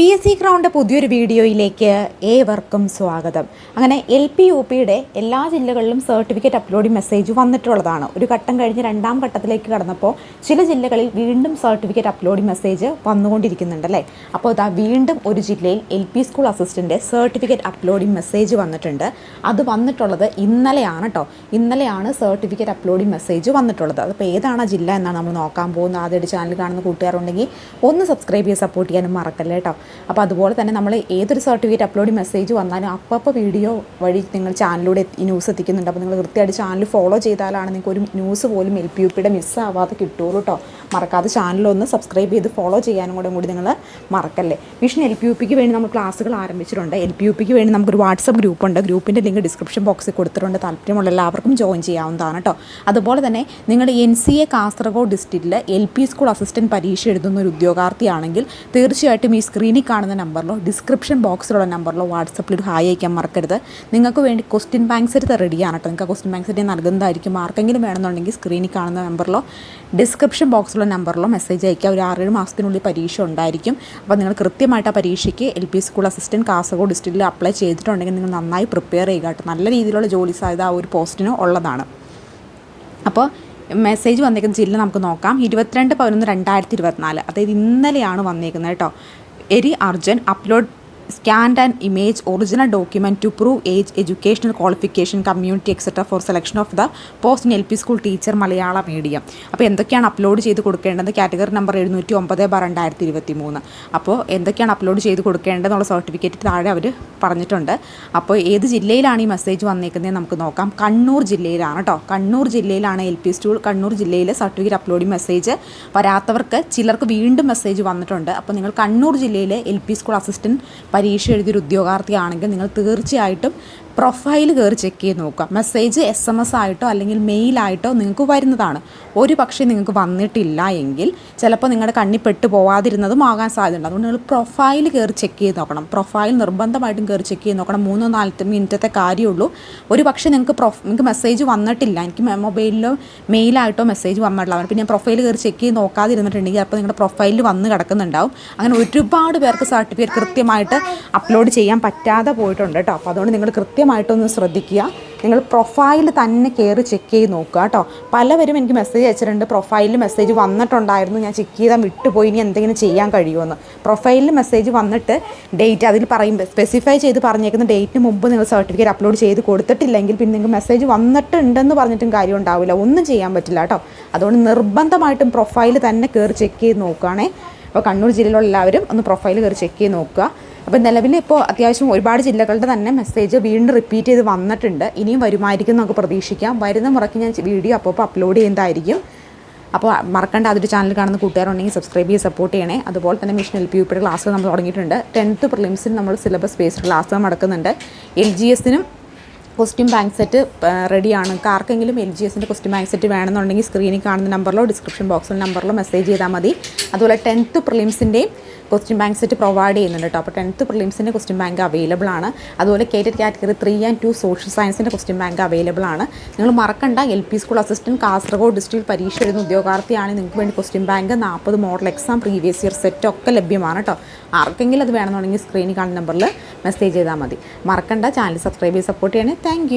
P S C crowned പുതിയൊരു വീഡിയോയിലേക്ക് ഏവർക്കും സ്വാഗതം. അങ്ങനെ എൽ പി യു പിയുടെ എല്ലാ ജില്ലകളിലും സർട്ടിഫിക്കറ്റ് അപ്ലോഡിംഗ് മെസ്സേജ് വന്നിട്ടുള്ളതാണ്. ഒരു ഘട്ടം കഴിഞ്ഞ് രണ്ടാം ഘട്ടത്തിലേക്ക് കടന്നപ്പോൾ ചില ജില്ലകളിൽ വീണ്ടും സർട്ടിഫിക്കറ്റ് അപ്ലോഡിംഗ് മെസ്സേജ് വന്നുകൊണ്ടിരിക്കുന്നുണ്ടല്ലേ അപ്പോൾ അതാ വീണ്ടും ഒരു ജില്ലയിൽ L P school assistant certificate uploading message വന്നിട്ടുണ്ട്. അത് വന്നിട്ടുള്ളത് ഇന്നലെയാണ് കേട്ടോ ഇന്നലെയാണ് സർട്ടിഫിക്കറ്റ് അപ്ലോഡിംഗ് മെസ്സേജ് വന്നിട്ടുള്ളത്. അതിപ്പോൾ ഏതാണ് ജില്ല എന്നാണ് നമ്മൾ നോക്കാൻ പോകുന്നത്. ആദ്യമായിട്ട് ചാനൽ കാണുന്ന കൂട്ടുകാരുണ്ടെങ്കിൽ ഒന്ന് സബ്സ്ക്രൈബ് ചെയ്ത് സപ്പോർട്ട് ചെയ്യാനും മറക്കല്ലേ കേട്ടോ അപ്പോൾ അതുപോലെ തന്നെ നമ്മൾ ഏതൊരു സർട്ടിഫിക്കറ്റ് അപ്ലോഡ് മെസ്സേജ് വന്നാലും അപ്പോൾ വീഡിയോ വഴി നിങ്ങൾ ചാനലിലൂടെ ഈ ന്യൂസ് എത്തിക്കുന്നുണ്ട്. അപ്പോൾ നിങ്ങൾ കൃത്യമായിട്ട് ചാനൽ ഫോളോ ചെയ്താലാണ് നിങ്ങൾക്ക് ഒരു ന്യൂസ് പോലും എൽ പി യു പിയുടെ മിസ്സാവാതെ കിട്ടുള്ളൂ കേട്ടോ മറക്കാതെ ചാനലൊന്ന് സബ്സ്ക്രൈബ് ചെയ്ത് ഫോളോ ചെയ്യാനും കൂടെ കൂടി നിങ്ങൾ മറക്കല്ലേ. മിഷൻ എൽ പി യു പിക്ക് വേണ്ടി നമ്മൾ ക്ലാസ്സുകൾ ആരംഭിച്ചിട്ടുണ്ട്. എൽ പി യു പിക്ക് വേണ്ടി നമുക്കൊരു വാട്സപ്പ് ഗ്രൂപ്പുണ്ട് ഗ്രൂപ്പിന്റെ ലിങ്ക് ഡിസ്ക്രിപ്ഷൻ ബോക്സിൽ കൊടുത്തിട്ടുണ്ട്. താല്പര്യമുള്ള എല്ലാവർക്കും ജോയിൻ ചെയ്യാവുന്നതാണ് കേട്ടോ അതുപോലെ തന്നെ നിങ്ങൾ എൻ സി എ കാസർഗോഡ് ഡിസ്ട്രിക്റ്റിൽ എൽ പി സ്കൂൾ അസിസ്റ്റന്റ് പരീക്ഷ എഴുതുന്ന ഒരു ഉദ്യോഗാർത്ഥിയാണെങ്കിൽ തീർച്ചയായിട്ടും ഈ സ്ക്രീനിൽ കാണുന്ന നമ്പറിലോ ഡിസ്ക്രിപ്ഷൻ ബോക്സിലുള്ള നമ്പറിലോ വാട്സപ്പിൽ ഒരു ഹായ് അയക്കാൻ മറക്കരുത്. നിങ്ങൾക്ക് വേണ്ടി ക്വസ്റ്റ്യൻ ബാങ്ക് സെറ്റ് റെഡിയാണ് കേട്ടോ നിങ്ങൾക്ക് ക്വസ്റ്റ്യൻ ബാങ്ക് സെറ്റ് നൽകുന്നതായിരിക്കും. ആർക്കെങ്കിലും വേണമെന്നുണ്ടെങ്കിൽ സ്ക്രീനിൽ കാണുന്ന നമ്പറിലോ ഡിസ്ക്രിപ്ഷൻ ബോക്സിലുള്ള നമ്പറിലോ മെസ്സേജ് അയക്കുക ഒരു ആറേഴ് മാസത്തിനുള്ളിൽ പരീക്ഷ ഉണ്ടായിരിക്കും. അപ്പോൾ നിങ്ങൾ കൃത്യമായിട്ട് ആ പരീക്ഷയ്ക്ക് L P school assistant Kasaragod ഡിസ്ട്രിക്റ്റിൽ അപ്ലൈ ചെയ്തിട്ടുണ്ടെങ്കിൽ നിങ്ങൾ നന്നായി പ്രിപ്പയർ ചെയ്യുക കേട്ടോ നല്ല രീതിയിലുള്ള ജോലി സാധ്യത ആ ഒരു പോസ്റ്റിന് ഉള്ളതാണ്. അപ്പോൾ മെസ്സേജ് വന്നേക്കുന്ന ജില്ല നമുക്ക് നോക്കാം. ഇരുപത്തിരണ്ട് പതിനൊന്ന് രണ്ടായിരത്തി ഇരുപത്തിനാല്. അതായത് ഇന്നലെയാണ് വന്നേക്കുന്നത് കേട്ടോ എരി Arjan upload scanned and image original document to prove age educational qualification community etcetera for selection of the post L P school teacher Malayala medium അപ്പോൾ എന്തൊക്കെയാണ് അപ്ലോഡ് ചെയ്ത് കൊടുക്കേണ്ടത്? കാറ്റഗറി നമ്പർ എഴുന്നൂറ്റി ഒമ്പത് ബാർ രണ്ടായിരത്തി ഇരുപത്തി മൂന്ന് അപ്പോൾ എന്തൊക്കെയാണ് അപ്ലോഡ് ചെയ്ത് കൊടുക്കേണ്ടതെന്നുള്ള സർട്ടിഫിക്കറ്റ് താഴെ അവർ പറഞ്ഞിട്ടുണ്ട്. അപ്പോൾ ഏത് ജില്ലയിലാണ് ഈ മെസ്സേജ് വന്നേക്കുന്നത് നമുക്ക് നോക്കാം. കണ്ണൂർ ജില്ലയിലാണ് കേട്ടോ കണ്ണൂർ ജില്ലയിലാണ് എൽ പി സ്കൂൾ കണ്ണൂർ ജില്ലയിലെ സർട്ടിഫിക്കറ്റ് അപ്ലോഡിംഗ് മെസ്സേജ് വരാത്തവർക്ക് ചിലർക്ക് വീണ്ടും മെസ്സേജ് വന്നിട്ടുണ്ട്. അപ്പോൾ നിങ്ങൾ കണ്ണൂർ ജില്ലയിലെ എൽ പി സ്കൂൾ അസിസ്റ്റന്റ് പരീക്ഷ എഴുതിയൊരു ഉദ്യോഗാർത്ഥിയാണെങ്കിൽ നിങ്ങൾ തീർച്ചയായിട്ടും പ്രൊഫൈൽ കയറി ചെക്ക് ചെയ്ത് നോക്കുക. മെസ്സേജ് എസ് എം എസ് ആയിട്ടോ അല്ലെങ്കിൽ മെയിലായിട്ടോ നിങ്ങൾക്ക് വരുന്നതാണ്. ഒരു പക്ഷേ നിങ്ങൾക്ക് വന്നിട്ടില്ല എങ്കിൽ ചിലപ്പോൾ നിങ്ങളുടെ കണ്ണി പെട്ട് പോവാതിരുന്നതും ആകാൻ സാധ്യതയുണ്ട്. അതുകൊണ്ട് നിങ്ങൾ പ്രൊഫൈൽ കയറി ചെക്ക് ചെയ്ത് നോക്കണം. പ്രൊഫൈൽ നിർബന്ധമായിട്ടും കയറി ചെക്ക് ചെയ്ത് നോക്കണം. മൂന്നോ നാലത്തെ മിനിറ്റത്തെ കാര്യമുള്ളൂ ഒരു പക്ഷേ നിങ്ങൾക്ക് പ്രൊഫ് നിങ്ങൾക്ക് മെസ്സേജ് വന്നിട്ടില്ല. എനിക്ക് മൊബൈലിലോ മെയിലായിട്ടോ മെസ്സേജ് വന്നിട്ടില്ല. പിന്നെ പ്രൊഫൈൽ കയറി ചെക്ക് ചെയ്ത് നോക്കാതിരുന്നിട്ടുണ്ടെങ്കിൽ അപ്പോൾ നിങ്ങളുടെ പ്രൊഫൈലിൽ വന്ന് കിടക്കുന്നുണ്ടാവും. അങ്ങനെ ഒരുപാട് പേർക്ക് സർട്ടിഫിക്കറ്റ് കൃത്യമായിട്ട് അപ്ലോഡ് ചെയ്യാൻ പറ്റാതെ പോയിട്ടുണ്ട് കേട്ടോ. അപ്പോൾ അതുകൊണ്ട് നിങ്ങൾ കൃത്യമായിട്ടൊന്ന് ശ്രദ്ധിക്കുക. നിങ്ങൾ പ്രൊഫൈൽ തന്നെ കയറി ചെക്ക് ചെയ്ത് നോക്കുക കേട്ടോ പലവരും എനിക്ക് മെസ്സേജ് അയച്ചിട്ടുണ്ട്. പ്രൊഫൈലിൽ മെസ്സേജ് വന്നിട്ടുണ്ടായിരുന്നു. ഞാൻ ചെക്ക് ചെയ്താൽ വിട്ടുപോയി. ഇനി എന്തെങ്കിലും ചെയ്യാൻ കഴിയുമെന്ന് പ്രൊഫൈലിൽ മെസ്സേജ് വന്നിട്ട് ഡേറ്റ് അതിൽ പറയും. സ്പെസിഫൈ ചെയ്ത് പറഞ്ഞേക്കുന്ന ഡേറ്റിന് മുമ്പ് നിങ്ങൾ സർട്ടിഫിക്കറ്റ് അപ്ലോഡ് ചെയ്ത് കൊടുത്തിട്ടില്ലെങ്കിൽ പിന്നെ നിങ്ങൾക്ക് മെസ്സേജ് വന്നിട്ടുണ്ടെന്ന് പറഞ്ഞിട്ടും കാര്യം ഉണ്ടാവില്ല. ഒന്നും ചെയ്യാൻ പറ്റില്ല കേട്ടോ അതുകൊണ്ട് നിർബന്ധമായിട്ടും പ്രൊഫൈൽ തന്നെ കയറി ചെക്ക് ചെയ്ത് നോക്കുകയാണേ. അപ്പോൾ കണ്ണൂർ ജില്ലയിലുള്ള എല്ലാവരും ഒന്ന് പ്രൊഫൈൽ കയറി ചെക്ക് ചെയ്ത് നോക്കുക. അപ്പോൾ നിലവിൽ ഇപ്പോൾ അത്യാവശ്യം ഒരുപാട് ജില്ലകളുടെ തന്നെ മെസ്സേജ് വീണ്ടും റിപ്പീറ്റ് ചെയ്ത് വന്നിട്ടുണ്ട്. ഇനിയും വരുമായിരിക്കും നമുക്ക് പ്രതീക്ഷിക്കാം. വരുന്ന മുറയ്ക്ക് ഞാൻ വീഡിയോ അപ്പോൾ അപ്ലോഡ് ചെയ്യുന്നതായിരിക്കും. അപ്പോൾ മറക്കേണ്ട അതൊരു ചാനൽ കാണുന്ന കൂട്ടുകാരുണ്ടെങ്കിൽ സബ്സ്ക്രൈബ് ചെയ്ത് സപ്പോർട്ട് ചെയ്യണേ. അതുപോലെ തന്നെ മിഷൻ എൽ പി യു പിയുടെ ക്ലാസ് നമ്മൾ തുടങ്ങിയിട്ടുണ്ട്. ടെൻത്ത് പ്രിലിംസിന് നമ്മൾ സിലബസ് ബേസ്ഡ് ക്ലാസ് നടക്കുന്നുണ്ട്. എൽ ജി എസിനും ക്വസ്റ്റ്യൻ ബാങ്ക് സെറ്റ് റെഡിയാണ് ആർക്കെങ്കിലും എൽ ജി എസിന്റെ ക്വസ്റ്റ്യൻ ബാങ്ക് സെറ്റ് വേണമെന്നുണ്ടെങ്കിൽ സ്ക്രീനിൽ കാണുന്ന നമ്പറിലോ ഡിസ്ക്രിപ്ഷൻ ബോക്സിൽ നമ്പറിലോ മെസ്സേജ് ചെയ്താൽ മതി. അതുപോലെ ടെൻത്ത് പ്രിലിംസിന്റെയും ക്വസ്റ്റ്യൻ ബാങ്ക് സെറ്റ് പ്രൊവൈഡ് ചെയ്യുന്നുണ്ട് കേട്ടോ അപ്പോൾ ടെൻത്ത് പ്രിലിംസിന്റെ ക്വസ്റ്റ്യൻ ബാങ്ക് അവൈലബിൾ ആണ്. അതുപോലെ കേറ്റഡ് category three and two social സയൻസിന്റെ ക്വസ്റ്റ്യൻ ബാങ്ക് അവൈലബിൾ ആണ്. നിങ്ങൾ മറക്കണ്ട L P school assistant Kasaragod district പരീക്ഷ എഴുതുന്ന ഉദ്യോഗാർത്ഥിയാണ് നിങ്ങൾക്ക് വേണ്ടി ക്വസ്റ്റ്യൻ ബാങ്ക് നാൽപ്പത് model exam previous year set ഒക്കെ ലഭ്യമാണ് കേട്ടോ ആർക്കെങ്കിലും അത് വേണമെന്നുണ്ടെങ്കിൽ സ്ക്രീനിൽ കാണുന്ന നമ്പറിൽ മെസ്സേജ് ചെയ്താൽ മതി. മറക്കണ്ട ചാനൽ സബ്സ്ക്രൈബ് ചെയ്ത് സപ്പോർട്ട് ചെയ്യണേ. താങ്ക്